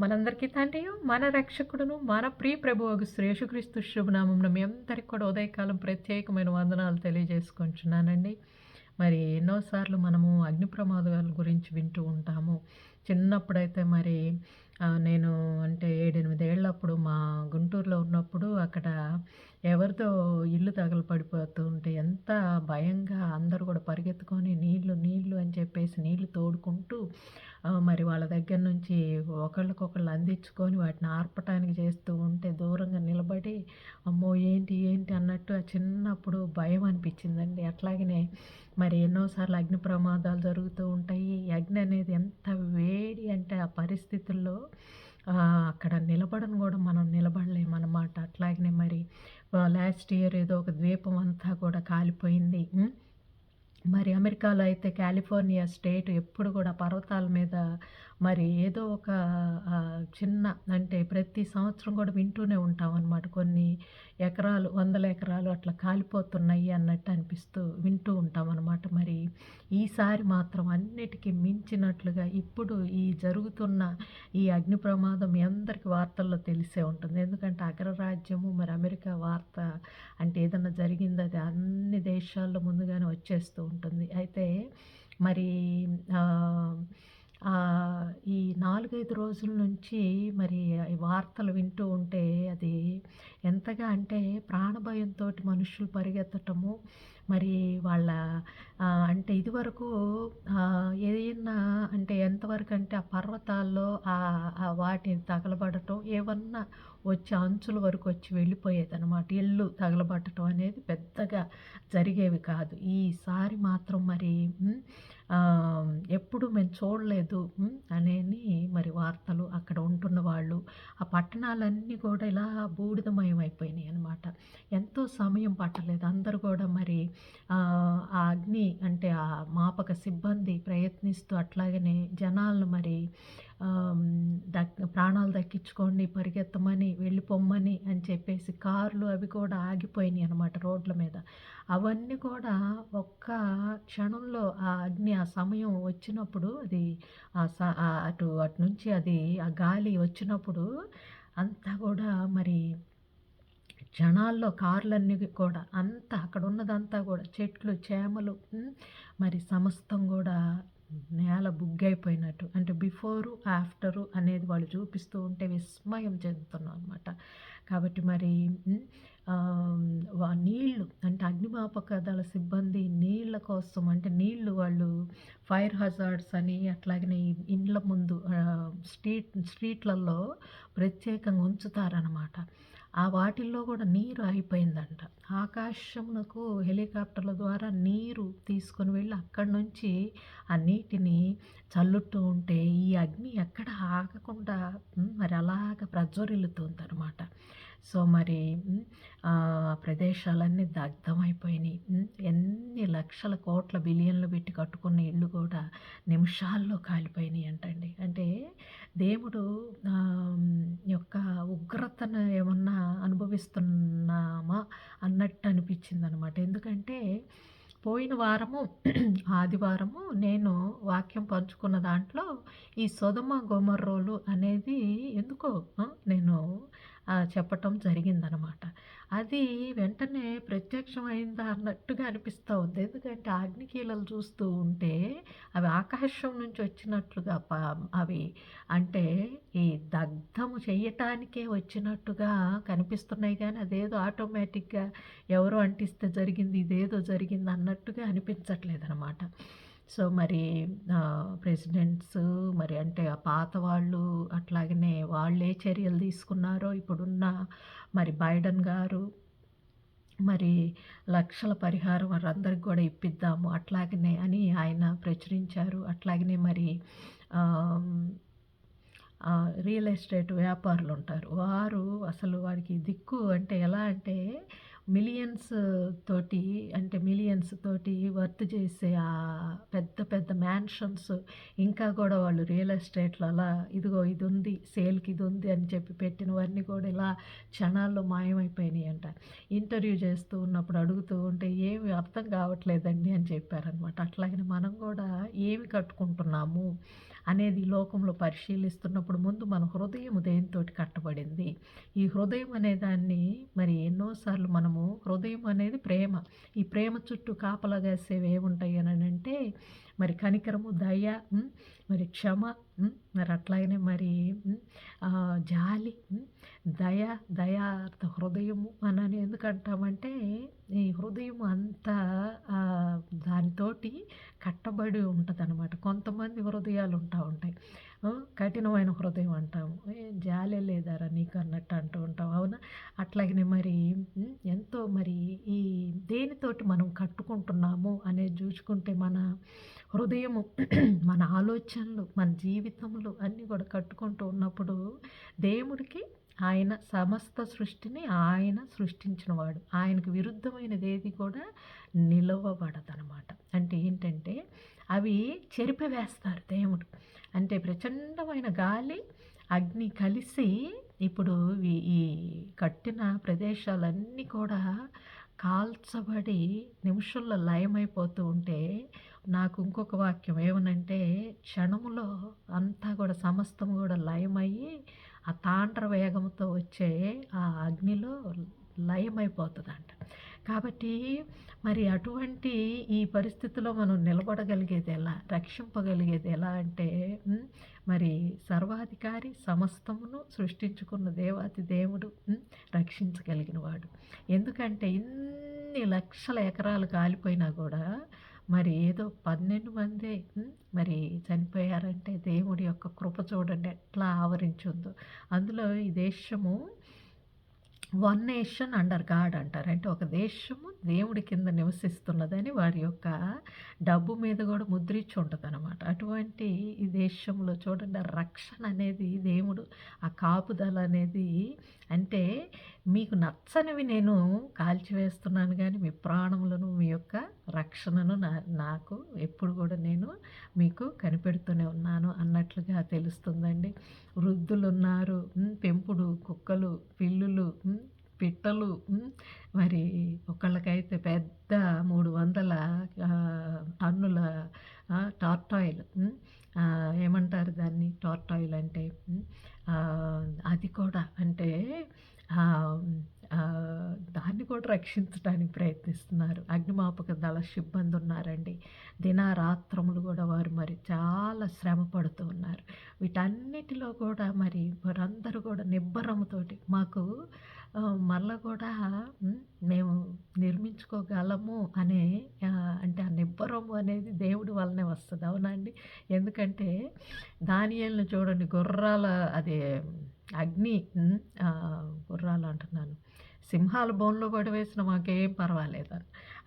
మనందరికీ తండ్రియు మన రక్షకుడును మన ప్రియ ప్రభువు శ్రేషుక్రీస్తు శుభనామం మీ అందరికి కూడా ఉదయకాలం ప్రత్యేకమైన వందనాలు తెలియజేసుకుంటున్నానండి. మరి ఎన్నోసార్లు మనము అగ్ని ప్రమాదాల గురించి వింటూ ఉంటాము. చిన్నప్పుడైతే మరి నేను అంటే ఏడెనిమిదేళ్ళప్పుడు మా గుంటూరులో ఉన్నప్పుడు అక్కడ ఎవరితో ఇల్లు తగలు పడిపోతూ ఉంటే ఎంత భయంగా అందరూ కూడా పరిగెత్తుకొని నీళ్ళు నీళ్ళు అని చెప్పేసి నీళ్ళు తోడుకుంటూ మరి వాళ్ళ దగ్గర నుంచి ఒకళ్ళకొకళ్ళు అందించుకొని వాటిని ఆర్పటానికి చేస్తూ ఉంటే దూరంగా నిలబడి అమ్మో ఏంటి ఏంటి అన్నట్టు ఆ చిన్నప్పుడు భయం అనిపించిందండి. అట్లాగనే మరి ఎన్నోసార్లు అగ్ని ప్రమాదాలు జరుగుతూ ఉంటాయి. అగ్ని అనేది ఎంత వేడి అంటే ఆ పరిస్థితుల్లో అక్కడ నిలబడను కూడా మనం నిలబడలేమన్నమాట అట్లాగనే మరి లాస్ట్ ఇయర్ ఏదో ఒక ద్వీపం అంతా కూడా కాలిపోయింది. మరి అమెరికాలో అయితే కాలిఫోర్నియా స్టేట్ ఎప్పుడు కూడా పర్వతాల మీద మరి ఏదో ఒక చిన్న అంటే ప్రతి సంవత్సరం కూడా వింటూనే ఉంటాం అనమాట కొన్ని ఎకరాలు వందల ఎకరాలు అట్లా కాలిపోతున్నాయి అన్నట్టు అనిపిస్తూ వింటూ ఉంటాం అనమాట మరి ఈసారి మాత్రం అన్నిటికీ మించినట్లుగా ఇప్పుడు ఈ జరుగుతున్న ఈ అగ్ని ప్రమాదం మీ అందరికీ వార్తల్లో తెలిసే ఉంటుంది. ఎందుకంటే అగ్రరాజ్యము మరి అమెరికా వార్త అంటే ఏదన్నా జరిగింది అది అన్ని దేశాల్లో ముందుగానే వచ్చేస్తూ ఉంటుంది. అయితే మరి ఈ నాలుగైదు రోజుల నుంచి మరి వార్తలు వింటూ ఉంటే అది ఎంతగా అంటే ప్రాణభయంతో మనుషులు పరిగెత్తటము మరి వాళ్ళ అంటే ఇదివరకు ఏదైనా అంటే ఎంతవరకు అంటే ఆ పర్వతాల్లో వాటిని తగలబడటం ఏమన్నా వచ్చి అంచుల వరకు వచ్చి వెళ్ళిపోయేది అనమాట ఇల్లు తగలబడటం అనేది పెద్దగా జరిగేవి కాదు. ఈసారి మాత్రం మరి ఎప్పుడు మేము చూడలేదు అనేది మరి వార్తలు అక్కడ ఉంటున్న వాళ్ళు. ఆ పట్టణాలన్నీ కూడా ఇలా బూడిదమయం అయిపోయినాయి అనమాట ఎంతో సమయం పట్టలేదు. అందరూ కూడా మరి ఆ అగ్ని అంటే ఆ మాపక సిబ్బంది ప్రయత్నిస్తూ అట్లాగనే జనాలను మరి దక్ ప్రాణాలు దక్కించుకోండి పరిగెత్తమని వెళ్ళిపోమ్మని అని చెప్పేసి కార్లు అవి కూడా ఆగిపోయినాయి అనమాట రోడ్ల మీద. అవన్నీ కూడా ఒక్క క్షణంలో ఆ అగ్ని ఆ సమయం వచ్చినప్పుడు అది ఆ అటు అటు నుంచి అది ఆ గాలి వచ్చినప్పుడు అంతా కూడా మరి క్షణాల్లో కార్లన్నీ కూడా అంతా అక్కడ ఉన్నదంతా కూడా చెట్లు చేమలు మరి సమస్తం కూడా నేల బుగ్గైపోయినట్టు. అంటే బిఫోరు ఆఫ్టరు అనేది వాళ్ళు చూపిస్తూ ఉంటే విస్మయం చెందుతున్నాం అనమాట కాబట్టి మరి నీళ్ళు అంటే అగ్నిమాపక దళ సిబ్బంది నీళ్ళ కోసం అంటే నీళ్ళు వాళ్ళు ఫైర్ హజార్డ్స్ అని అట్లాగనే ఇండ్ల ముందు స్ట్రీట్ స్ట్రీట్లలో ప్రత్యేకంగా ఉంచుతారనమాట ఆ వాటిల్లో కూడా నీరు అయిపోయిందంట ఆకాశమునకు హెలికాప్టర్ల ద్వారా నీరు తీసుకొని వెళ్ళి అక్కడి నుంచి ఆ నీటిని చల్లుతూ ఉంటే ఈ అగ్ని ఎక్కడ ఆగకుండా మరి అలాగ ప్రజ్వరిల్లుతుంది అనమాట సో మరి ప్రదేశాలన్నీ దగ్ధమైపోయినాయి. ఎన్ని లక్షల కోట్ల బిలియన్లు పెట్టి కట్టుకున్న ఇళ్ళు కూడా నిమిషాల్లో కాలిపోయినాయి అంటండి అంటే దేవుడు యొక్క ఉగ్రతను ఏమన్నా అనుభవిస్తున్నామా అన్నట్టు అనిపించింది అనమాట ఎందుకంటే పోయిన వారము ఆదివారము నేను వాక్యం పంచుకున్న దాంట్లో ఈ సొదమ గోమర్రోలు అనేది ఎందుకో నేను చెప్పటం జరిగిందనమాట. అది వెంటనే ప్రత్యక్షమైందా అన్నట్టుగా అనిపిస్తూ ఉంది. ఎందుకంటే అగ్నికీలలు చూస్తూ ఉంటే అవి ఆకాశం నుంచి వచ్చినట్లుగా అవి అంటే ఈ దగ్ధము చేయటానికే వచ్చినట్టుగా కనిపిస్తున్నాయి. కానీ అదేదో ఆటోమేటిక్గా ఎవరో అంటిస్తే జరిగింది ఇదేదో జరిగింది అన్నట్టుగా అనిపించట్లేదు అనమాట సో మరి ప్రెసిడెంట్స్ మరి అంటే ఆ పాత వాళ్ళు అట్లాగనే వాళ్ళే చర్యలు తీసుకున్నారో ఇప్పుడున్న మరి బైడెన్ గారు మరి లక్షల పరిహారం వారందరికి కూడా ఇప్పిద్దాము అట్లాగనే అని ఆయన ప్రచురించారు. అట్లాగనే మరి రియల్ ఎస్టేట్ వ్యాపారులు ఉంటారు వారు అసలు వారికి దిక్కు అంటే ఎలా అంటే మిలియన్స్ తోటి అంటే మిలియన్స్ తోటి వర్త్ చేసే ఆ పెద్ద పెద్ద మ్యాన్షన్స్ ఇంకా కూడా వాళ్ళు రియల్ ఎస్టేట్లో అలా ఇదిగో ఇది ఉంది సేల్కి ఇది ఉంది అని చెప్పి పెట్టినవన్నీ కూడా ఇలా క్షణాల్లో మాయమైపోయినాయి అంట ఇంటర్వ్యూ చేస్తూ ఉన్నప్పుడు అడుగుతూ ఉంటే ఏమి అర్థం కావట్లేదండి అని చెప్పారనమాట అట్లాగే మనం కూడా ఏమి కట్టుకుంటున్నాము? అనేది లోకంలో పరిశీలిస్తున్నప్పుడు ముందు మన హృదయం దేనితో కట్టబడింది? ఈ హృదయం అనే దాన్ని మరి ఎన్నోసార్లు మనము హృదయం అనేది ప్రేమ. ఈ ప్రేమ చుట్టూ కాపలా వేసేవి ఏముంటాయి అని అంటే మరి కనికరము దయ మరి క్షమ మరి అట్లాగనే మరి జాలి దయ దయార్థ హృదయము అని ఎందుకంటామంటే ఈ హృదయం అంతా దానితోటి కట్టబడి ఉంటుంది అనమాట కొంతమంది హృదయాలు ఉంటా ఉంటాయి. కఠినమైన హృదయం అంటాము. ఏ జాలే లేదారా నీకు అన్నట్టు అంటూ ఉంటాం అవునా? అట్లాగనే మరి ఎంతో మరి ఈ దేనితోటి మనం కట్టుకుంటున్నాము అనేది చూసుకుంటే మన హృదయము మన ఆలోచనలు మన జీవితంలో అన్నీ కూడా కట్టుకుంటూ ఉన్నప్పుడు దేవుడికి ఆయన సమస్త సృష్టిని ఆయన సృష్టించినవాడు. ఆయనకు విరుద్ధమైనది ఏది కూడా నిలవబడదనమాట. అంటే ఏంటంటే అవి చెరిపివేస్తారు దేవుడు. అంటే ప్రచండమైన గాలి అగ్ని కలిసి ఇప్పుడు ఈ- కట్టిన ప్రదేశాలన్నీ కూడా కాల్చబడి నిమిషంలో లయమైపోతూ ఉంటే నాకు ఇంకొక వాక్యం ఏమనంటే క్షణములో అంతా కూడా సమస్తం కూడా లయమయ్యి ఆ తాండ్ర వేగంతో వచ్చే ఆ అగ్నిలో లయమైపోతుందంట. కాబట్టి మరి అటువంటి ఈ పరిస్థితిలో మనం నిలబడగలిగేది ఎలా? రక్షింపగలిగేది ఎలా అంటే మరి సర్వాధికారి సమస్తమును సృష్టించుకున్న దేవాతి దేవుడు రక్షించగలిగిన వాడు. ఎందుకంటే ఇన్ని లక్షల ఎకరాలు కాలిపోయినా కూడా మరి ఏదో పన్నెండు మంది మరి చనిపోయారంటే దేవుడి యొక్క కృప చూడండి ఎట్లా ఆవరించుందో. అందులో ఈ దేశము వన్ నేషన్ అండర్ గాడ్ అంటారు. అంటే ఒక దేశము దేవుడి కింద నివసిస్తున్నదని వారి యొక్క డబ్బు మీద కూడా ముద్రించి ఉంటుంది అనమాట అటువంటి ఈ దేశంలో చూడండి రక్షణ అనేది దేవుడు ఆ కాపుదల అనేది అంటే మీకు నచ్చనివి నేను కాల్చివేస్తున్నాను కానీ మీ ప్రాణములను మీ యొక్క రక్షణను నా నాకు ఎప్పుడు కూడా నేను మీకు కనిపెడుతూనే ఉన్నాను అన్నట్లుగా తెలుస్తుందండి. వృద్ధులు ఉన్నారు పెంపుడు కుక్కలు పిల్లులు పిట్టలు మరి ఒకళ్ళకైతే పెద్ద మూడు వందల టన్నుల టార్టాయిల్ ఏమంటారు దాన్ని? టార్టాయిల్ అంటే అది కూడా అంటే దాన్ని కూడా రక్షించడానికి ప్రయత్నిస్తున్నారు. అగ్నిమాపక దళ సిబ్బంది ఉన్నారండి. దినారాత్రములు కూడా వారు మరి చాలా శ్రమ పడుతూ ఉన్నారు. వీటన్నిటిలో కూడా మరి వారందరూ కూడా నిబ్బరముతోటి మాకు మళ్ళీ కూడా మేము నిర్మించుకోగలము అనే అంటే ఆ నిబ్బరము అనేది దేవుడి వల్లనే వస్తుంది. అవునండి ఎందుకంటే దానియల్ని చూడండి గుర్రాల అదే అగ్ని గుర్రాలు అంటున్నాను. సింహాల బోన్లో పడవేసిన మాకేం పర్వాలేదు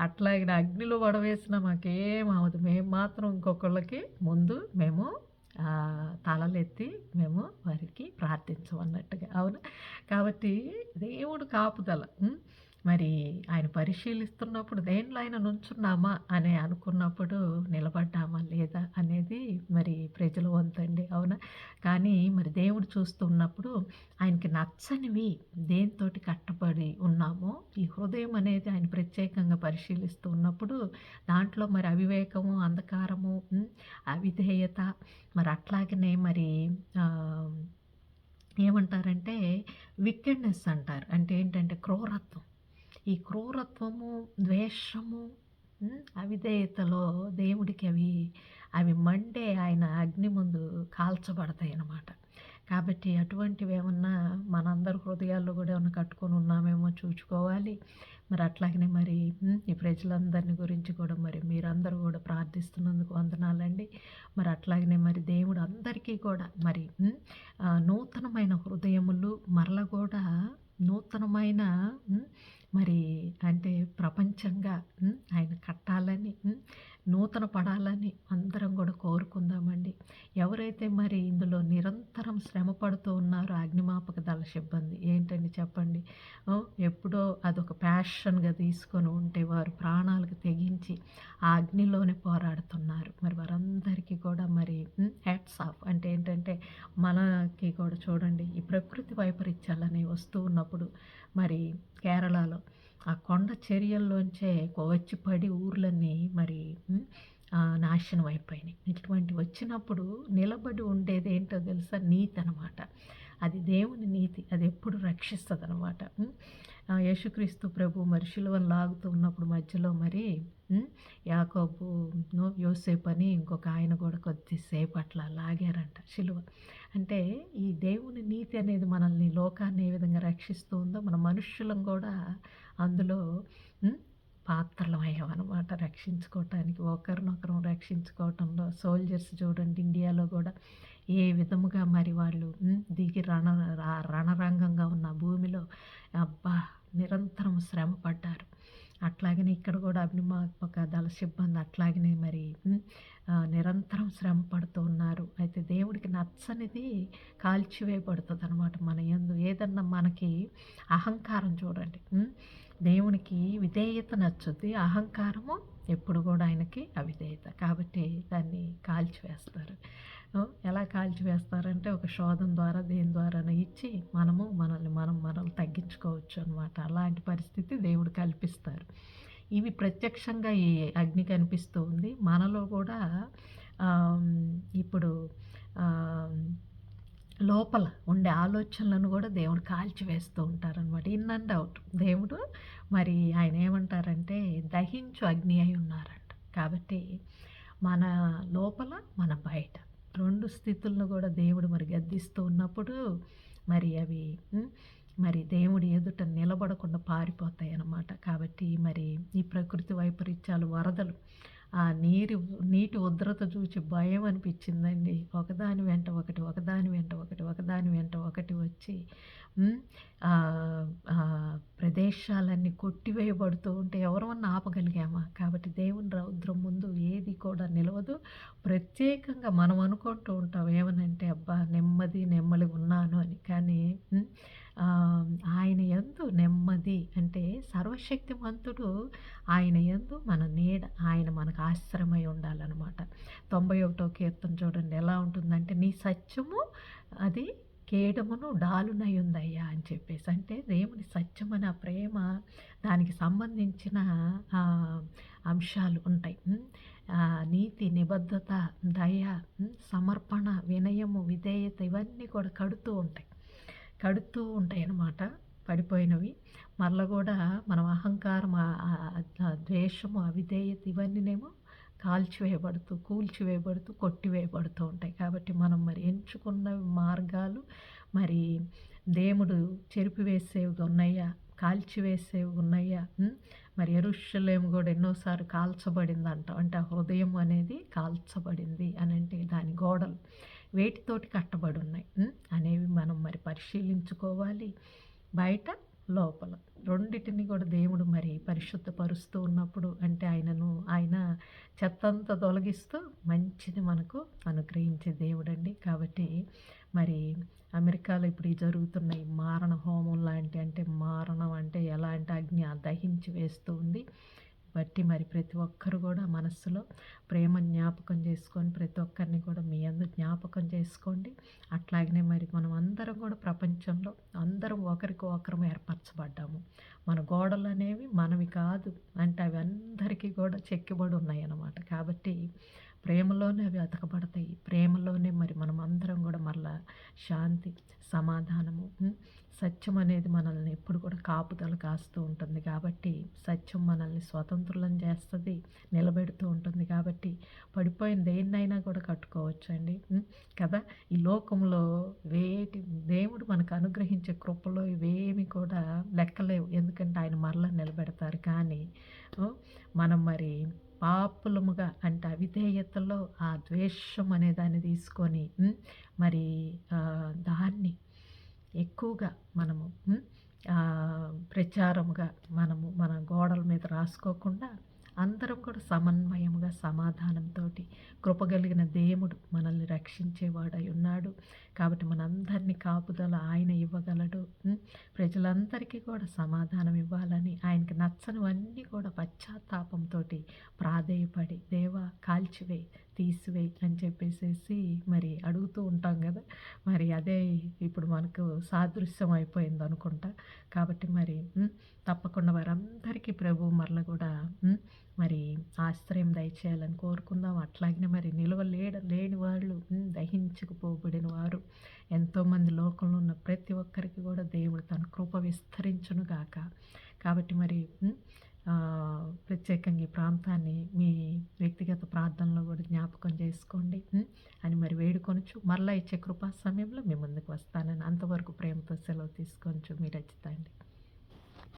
అట్లాగే అగ్నిలో పడవేసిన మాకేం అవ్వదు మేము మాత్రం ఇంకొకళ్ళకి ముందు మేము తలలెత్తి మేము వారికి ప్రార్థించమన్నట్టుగా. అవును? కాబట్టి దేవుడు కాపుదల మరి ఆయన పరిశీలిస్తున్నప్పుడు దేంట్లో ఆయన నుంచున్నామా అని అనుకున్నప్పుడు నిలబడ్డామా లేదా అనేది మరి ప్రజలు వంతండి అవునా? కానీ మరి దేవుడు చూస్తున్నప్పుడు ఆయనకి నచ్చనివి దేనితోటి కట్టబడి ఉన్నామో ఈ హృదయం అనేది ఆయన ప్రత్యేకంగా పరిశీలిస్తూ ఉన్నప్పుడు దాంట్లో మరి అవివేకము అంధకారము అవిధేయత మరి అట్లాగనే మరి ఏమంటారంటే వికెడ్నెస్ అంటారు. అంటే ఏంటంటే క్రూరత్వం. ఈ క్రూరత్వము ద్వేషము అవిధేయతలో దేవుడికి అవి అవి మండే ఆయన అగ్ని ముందు కాల్చబడతాయి అన్నమాట. కాబట్టి అటువంటివి ఏమన్నా మనందరి హృదయాల్లో కూడా ఏమన్నా కట్టుకొని ఉన్నామేమో చూసుకోవాలి మరి అట్లాగనే మరి ఈ ప్రజలందరిని గురించి కూడా మరి మీరందరూ కూడా ప్రార్థిస్తున్నందుకు వందనాలండి. మరి అట్లాగనే మరి దేవుడు అందరికీ కూడా మరి నూతనమైన హృదయములు మరల కూడా నూతనమైన మరి అంటే ప్రపంచంగా ఆయన కట్టాలని నూతన పడాలని అందరం కూడా కోరుకుందామండి. ఎవరైతే మరి ఇందులో నిరంతరం శ్రమ పడుతూ ఉన్నారో అగ్నిమాపక దళ సిబ్బంది ఏంటండి చెప్పండి? ఎప్పుడో అదొక ప్యాషన్గా తీసుకొని ఉంటే వారు ప్రాణాలకు తెగించి ఆ అగ్నిలోనే పోరాడుతున్నారు. మరి వారందరికీ కూడా మరి హ్యాట్స్ ఆఫ్ అంటే ఏంటంటే మనకి కూడా చూడండి ఈ ప్రకృతి వైపరీత్యాలని వస్తూ ఉన్నప్పుడు మరి కేరళలో ఆ కొండ చర్యల్లోంచే వచ్చి పడి ఊర్లన్నీ మరి నాశనం అయిపోయినాయి. ఇటువంటి వచ్చినప్పుడు నిలబడి ఉండేది ఏంటో తెలుసా? నీతి అనమాట అది దేవుని నీతి. అది ఎప్పుడు రక్షిస్తుంది అనమాట యేసుక్రీస్తు ప్రభు మరి శిలువను లాగుతూ ఉన్నప్పుడు మధ్యలో మరి యాకోబు యోసేపు అని ఇంకొక ఆయన కూడా కొద్దిసేపు అట్లా లాగారంట శిలువ. అంటే ఈ దేవుని నీతి అనేది మనల్ని లోకాన్ని ఏ విధంగా రక్షిస్తూ ఉందో మన మనుషులం కూడా అందులో పాత్రలం అయ్యామన్నమాట రక్షించుకోవటానికి. ఒకరినొకరం రక్షించుకోవటంలో సోల్జర్స్ చూడండి ఇండియాలో కూడా ఏ విధముగా మరి వాళ్ళు దిగి రణ రణరంగంగా ఉన్న భూ శ్రమ పడ్డారు అట్లాగనే ఇక్కడ కూడా అభిమాత్మక దళ సిబ్బంది అట్లాగనే మరి నిరంతరం శ్రమ పడుతూ ఉన్నారు. అయితే దేవుడికి నచ్చనిది కాల్చివేయబడుతుంది అనమాట మన ఎందు ఏదన్నా మనకి అహంకారం చూడండి దేవునికి విధేయత నచ్చుద్ది. అహంకారము ఎప్పుడు కూడా ఆయనకి అవిధేయత. కాబట్టి దాన్ని కాల్చివేస్తారు. ఎలా కాల్చివేస్తారంటే ఒక శోధం ద్వారా దేని ద్వారా ఇచ్చి మనము మనల్ని మనం మనల్ని తగ్గించుకోవచ్చు అనమాట అలాంటి పరిస్థితి దేవుడు కల్పిస్తారు. ఇవి ప్రత్యక్షంగా ఈ అగ్ని కనిపిస్తూ ఉంది. మనలో కూడా ఇప్పుడు లోపల ఉండే ఆలోచనలను కూడా దేవుడు కాల్చివేస్తూ ఉంటారనమాట ఇన్ అండ్ అవుట్. దేవుడు మరి ఆయన ఏమంటారంటే దహించు అగ్ని అయి ఉన్నారంట. కాబట్టి మన లోపల మన బయట. రెండు స్థితులను కూడా దేవుడు మరి గద్దిస్తూ ఉన్నప్పుడు మరి అవి మరి దేవుడి ఎదుట నిలబడకుండా పారిపోతాయి అన్నమాట. కాబట్టి మరి ఈ ప్రకృతి వైపరీత్యాలు వరదలు ఆ నీరు నీటి ఉద్రత చూసి భయం అనిపించిందండి. ఒకదాని వెంట ఒకటి ఒకదాని వెంట ఒకటి ఒకదాని వెంట ఒకటి వచ్చి ప్రదేశాలన్నీ కొట్టివేయబడుతూ ఉంటే ఎవరన్నా ఆపగలిగామా? కాబట్టి దేవుని రౌద్రం ముందు ఏది కూడా నిలవదు. ప్రత్యేకంగా మనం అనుకుంటూ ఉంటాం ఏమనంటే అబ్బా నెమ్మది నెమ్మది ఉన్నాను అని. కానీ ఆయన ఎందు నెమ్మది అంటే సర్వశక్తిమంతుడు ఆయన ఎందు మన నీడ ఆయన మనకు ఆశ్రమై ఉండాలన్నమాట. తొంభై ఒకటో కీర్తన చూడండి ఎలా ఉంటుందంటే నీ సత్యము అది కేడమును డాలునయుందయ్యా అని చెప్పేసి. అంటే దేవుని సత్యమైన ప్రేమ దానికి సంబంధించిన అంశాలు ఉంటాయి. నీతి నిబద్ధత దయ సమర్పణ వినయము విధేయత ఇవన్నీ కూడా కడుతూ ఉంటాయి. కడుతూ ఉంటాయి అన్నమాట. పడిపోయినవి. మరల కూడా మనం అహంకారం ద్వేషము అవిధేయత ఇవన్నీనేమో కాల్చివేయబడుతూ కూల్చివేయబడుతూ కొట్టివేయబడుతూ ఉంటాయి. కాబట్టి మనం మరి ఎంచుకున్న మార్గాలు మరి దేవుడు చెరిపివేసేవి ఉన్నాయా? కాల్చివేసేవి ఉన్నాయా? మరి ఎరుషలేము కూడా ఎన్నోసార్లు కాల్చబడిందంట. అంటే హృదయం అనేది కాల్చబడింది అని అంటే దాని గోడలు వేటితోటి కట్టబడి ఉన్నాయి. అనేవి మనం మరి పరిశీలించుకోవాలి. బయట లోపల. రెండింటిని కూడా దేవుడు మరి పరిశుద్ధపరుస్తూ ఉన్నప్పుడు అంటే ఆయనను ఆయన చెత్తంతా తొలగిస్తూ మంచిది మనకు అనుగ్రహించే దేవుడండి. కాబట్టి మరి అమెరికాలో ఇప్పుడు ఈ జరుగుతున్న ఈ మారణ హోమం లాంటి అంటే మారణం అంటే ఎలా అంటే అగ్ని దహించి వేస్తూ ఉంది. బట్టి మరి ప్రతి ఒక్కరు కూడా మనస్సులో ప్రేమ జ్ఞాపకం చేసుకొని ప్రతి ఒక్కరిని కూడా మీ అందు జ్ఞాపకం చేసుకోండి. అట్లాగనే మరి మనం అందరం కూడా ప్రపంచంలో అందరం ఒకరికి ఒకరం ఏర్పరచబడ్డాము. మన గోడలు అనేవి మనవి కాదు అంటే అవి అందరికీ కూడా చెక్కిబడి ఉన్నాయి అన్నమాట. కాబట్టి ప్రేమలోనే అవి అతకబడతాయి. ప్రేమలోనే మరి మనం అందరం కూడా మరలా శాంతి సమాధానము సత్యం అనేది మనల్ని ఎప్పుడు కూడా కాపుదలు కాస్తూ ఉంటుంది. కాబట్టి సత్యం మనల్ని స్వతంత్రులను చేస్తుంది నిలబెడుతూ ఉంటుంది. కాబట్టి పడిపోయిన దేన్నైనా కూడా కట్టుకోవచ్చండి. కదా? ఈ లోకంలో వేటి దేవుడు మనకు అనుగ్రహించే కృపలో ఇవేమి కూడా లెక్కలేవు. ఎందుకంటే ఆయన మరలా నిలబెడతారు. కానీ మనం మరి పాపులముగా అంటే అవిధేయతలో ఆ ద్వేషం అనే దాన్ని తీసుకొని మరి దాన్ని ఎక్కువగా మనము ప్రచారముగా మనము మన గోడల మీద రాసుకోకుండా అందరం కూడా సమన్వయముగా సమాధానంతో కృపగలిగిన దేవుడు మనల్ని రక్షించేవాడై ఉన్నాడు. కాబట్టి మనందరినీ కాపుదల ఆయన ఇవ్వగలడు. ప్రజలందరికీ కూడా సమాధానం ఇవ్వాలని ఆయనకి నచ్చనివన్నీ కూడా పశ్చాత్తాపంతో ప్రాధేయపడి దేవ కాల్చివే తీసివేయి అని చెప్పేసేసి మరి అడుగుతూ ఉంటాం కదా. మరి అదే ఇప్పుడు మనకు సాదృశ్యం అయిపోయింది అనుకుంటా. కాబట్టి మరి తప్పకుండా వారందరికీ ప్రభు మరల కూడా మరి ఆశ్రయం దయచేయాలని కోరుకుందాం. అట్లాగనే మరి నిలవ లేడ లేని వాళ్ళు ఉమ్, దహించుకుపోబడిన వారు ఎంతోమంది లోకంలో ఉన్న ప్రతి ఒక్కరికి కూడా దేవుడు తన కృప విస్తరించును గాక కాబట్టి మరి ప్రత్యేకంగా ఈ ప్రాంతాన్ని మీ వ్యక్తిగత ప్రార్థనలో కూడా జ్ఞాపకం చేసుకోండి అని మరి వేడుకొనొచ్చు. మరలా ఇచ్చే కృపా సమయంలో మీ ముందుకు వస్తానని అంతవరకు ప్రేమతో సెలవు తీసుకొనచ్చు మీరు రచితండి